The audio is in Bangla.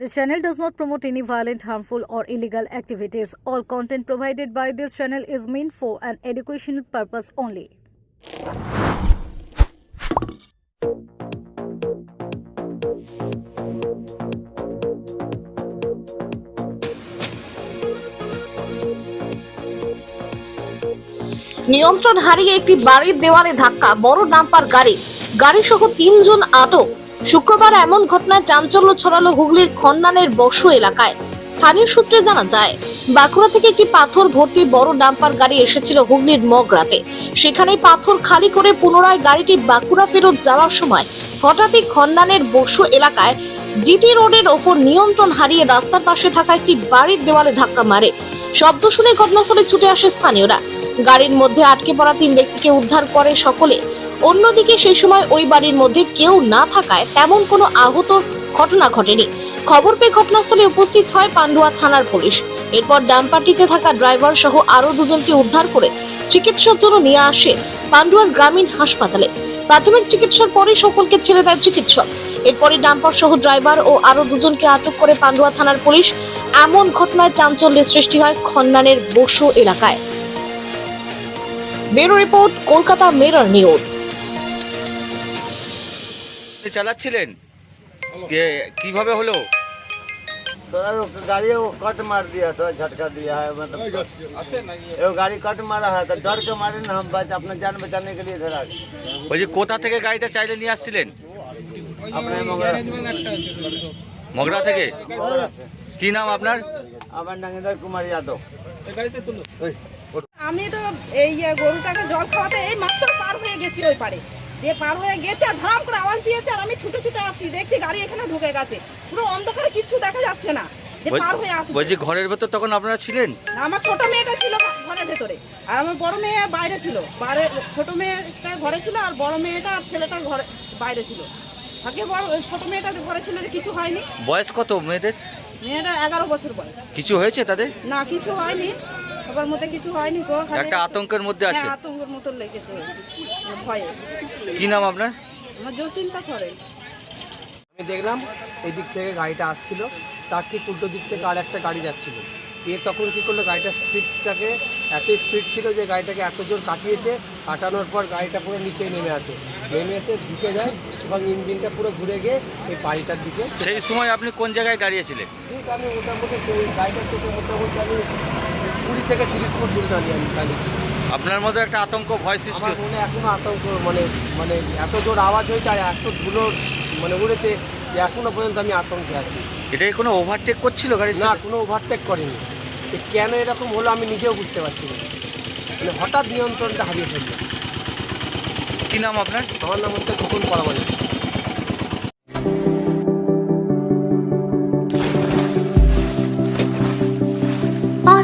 This channel does not promote any violent, harmful, or illegal activities. All content provided by this channel is meant for an educational purpose only. নিয়ন্ত্রণ হারিয়ে একটি বাড়ির দেওয়ালে ধাক্কা বড় ডাম্পার গাড়ি গাড়ি সহ তিনজন আটক শুক্রবার এমন ঘটনায় চাঞ্চল্য ছড়ালো হুগলির খন্নানের বসু এলাকায়। স্থানীয় সূত্রে জানা যায়, বাঁকুড়া থেকে একটি পাথর ভর্তি বড় ডাম্পার গাড়ি এসেছিল হুগলির মগরাতে। সেখানেই পাথর খালি করে পুনরায় গাড়িটি বাঁকুড়া ফেরত যাওয়ার সময় হঠাৎই খন্নানের বসু এলাকায় জিটি রোডের ওপর নিয়ন্ত্রণ হারিয়ে রাস্তার পাশে থাকা একটি বাড়ির দেওয়ালে ধাক্কা মারে। শব্দ শুনে ঘটনাস্থলে ছুটে আসে স্থানীয়রা। গাড়ির মধ্যে আটকে পড়া তিন ব্যক্তিকে উদ্ধার করে সকলে। অন্যদিকে সেই সময় ওই বাড়ির মধ্যে কেউ না থাকায় তেমন কোনো আহত ঘটনা ঘটেনি। খবর পেয়ে ঘটনাস্থলে উপস্থিত হয় পান্ডুয়া থানার পুলিশ। এরপর ডাম্পারটিতে থাকা ড্রাইভার সহ আরও দুজনকে উদ্ধার করে চিকিৎসার জন্য নিয়ে আসে পান্ডুয়ার গ্রামীণ হাসপাতালে। প্রাথমিক চিকিৎসার পরে সকলকে ছেড়ে দেয় চিকিৎসক। এরপরে ডাম্পার সহ ড্রাইভার ও আরও দুজনকে আটক করে পান্ডুয়া থানার পুলিশ। এমন ঘটনায় চাঞ্চল্যের সৃষ্টি হয় খন্নানের বসু এলাকায়। Bureau report, Kolkata mirror news. চালাচ্ছিলেন কে- কিভাবে হলো तो वो गाड़ी वो कट मार दिया तो झटका दिया है मतलब वो गाड़ी कट मारा है तो डर के मारे ना हम बच अपना जान बचाने के लिए इधर आ गए ওই যে কোথা থেকে গাড়িটা চাইলে নিয়ে আসছিলেন अपने मंगला মগরা থেকে मंगला से কি নাম আপনার আমার নাগেন্দ্র কুমার যাদব আমি তো এই এ, গরুটাকে জল খাওয়াতে এই মাত্র পার হয়ে গেছি ওই পারে দিয়ে পার হয়ে গেছে আর ধরাম করে আওয়াজ দিয়েছে আর আমি ছুটে ছুটে আসছি। দেখছি গাড়ি এখানে ঢুকে গেছে। পুরো অন্ধকারে কিচ্ছু দেখা যাচ্ছে না। যে পার হয়ে আসবে বলছি ঘরের ভেতর তখন আপনারা ছিলেন? আমার ছোট মেয়েটা ছিল ঘরের ভেতরে। আর আমার বড় মেয়ে বাইরে ছিল। বাইরে ছোট মেয়েটা ঘরে ছিল আর বড় মেয়েটা আর ছেলেটা ঘরে বাইরে ছিল। আগে ছোট মেয়েটা ঘরে ছিল যে কিছু হয়নি। বয়স কত মেয়েদের? মেয়েটা এগারো বছর বয়স। কিছু হয়েছে তাদের? না কিছু হয়নি। সবার মধ্যে কিছু হয়নি গো একটা আতঙ্কের মধ্যে আছে? হ্যাঁ, আতঙ্কের মতো লেগেছে ভয়ে। কি নাম আপনার? আমার জসিন্তা সরেন। আমি দেখলাম এই দিক থেকে গাড়িটা আসছিল তার ঠিক উল্টো দিক থেকে আর একটা গাড়ি যাচ্ছিল। এ তখন কী করল গাড়িটার স্পিডটাকে এত স্পিড ছিল যে গাড়িটাকে এত জোর কাটিয়েছে কাটানোর পর গাড়িটা পুরো নিচে নেমে আসে। নেমে এসে ঢুকে যায় এবং ইঞ্জিনটা পুরো ঘুরে গিয়ে এই বাড়িটার দিকে সেই সময় আপনি কোন জায়গায় দাঁড়িয়েছিলেন? ঠিক আমি মোটামুটি গাড়িটার থেকে মোটামুটি আমি কুড়ি থেকে তিরিশ ফুট দূরে দাঁড়িয়ে আমি দাঁড়িয়েছি। আপনার মধ্যে একটা আতঙ্ক ভয় সৃষ্টি? আমার মনে এখনও আতঙ্ক মানে মানে এত জোর আওয়াজ হয়েছে আর এত ধুলো মানে উড়েছে যে এখনও পর্যন্ত আমি আতঙ্কে আছি। এটাই কোনো ওভারটেক করছিল গাড়ি না কোনো ওভারটেক করেনি। কেন এরকম হলো আমি নিজেও বুঝতে পারছি না। মানে হঠাৎ নিয়ন্ত্রণটা হারিয়ে ফেলল। কি নাম আপনার? আমার নাম হচ্ছে খোকন পরামানি